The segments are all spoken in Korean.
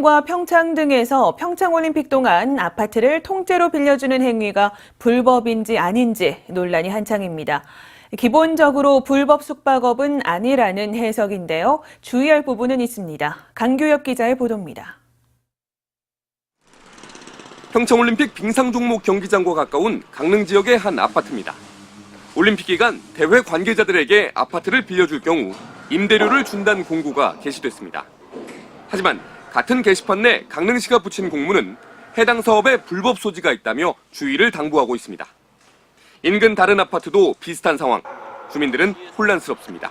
과 평창 등에서 평창올림픽 동안 아파트를 통째로 빌려주는 행위가 불법인지 아닌지 논란이 한창입니다. 기본적으로 불법 숙박업은 아니라는 해석인데요. 주의할 부분은 있습니다. 강교엽 기자의 보도입니다. 평창올림픽 빙상 종목 경기장과 가까운 강릉 지역의 한 아파트입니다. 올림픽 기간 대회 관계자들에게 아파트를 빌려줄 경우 임대료를 준다는 공고가 게시됐습니다. 하지만 같은 게시판 내 강릉시가 붙인 공문은 해당 사업에 불법 소지가 있다며 주의를 당부하고 있습니다. 인근 다른 아파트도 비슷한 상황. 주민들은 혼란스럽습니다.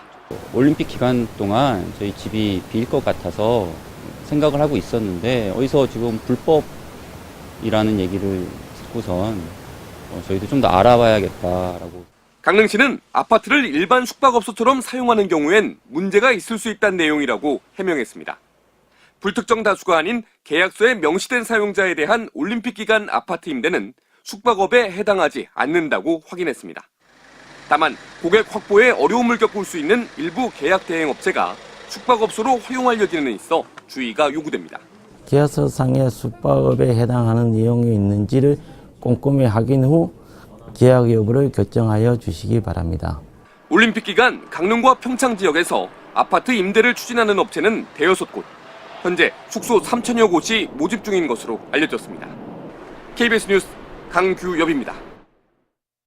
올림픽 기간 동안 저희 집이 비일 것 같아서 생각을 하고 있었는데 어디서 지금 불법이라는 얘기를 듣고선 어, 저희도 좀 더 알아봐야겠다라고 강릉시는 아파트를 일반 숙박업소처럼 사용하는 경우엔 문제가 있을 수 있다는 내용이라고 해명했습니다. 불특정 다수가 아닌 계약서에 명시된 사용자에 대한 올림픽 기간 아파트 임대는 숙박업에 해당하지 않는다고 확인했습니다. 다만 고객 확보에 어려움을 겪을 수 있는 일부 계약 대행 업체가 숙박업소로 허용할 여지는 있어 주의가 요구됩니다. 계약서상의 숙박업에 해당하는 내용이 있는지를 꼼꼼히 확인 후 계약 여부를 결정하여 주시기 바랍니다. 올림픽 기간 강릉과 평창 지역에서 아파트 임대를 추진하는 업체는 대여섯 곳. 현재 숙소 3천여 곳이 모집 중인 것으로 알려졌습니다. KBS 뉴스 강규엽입니다.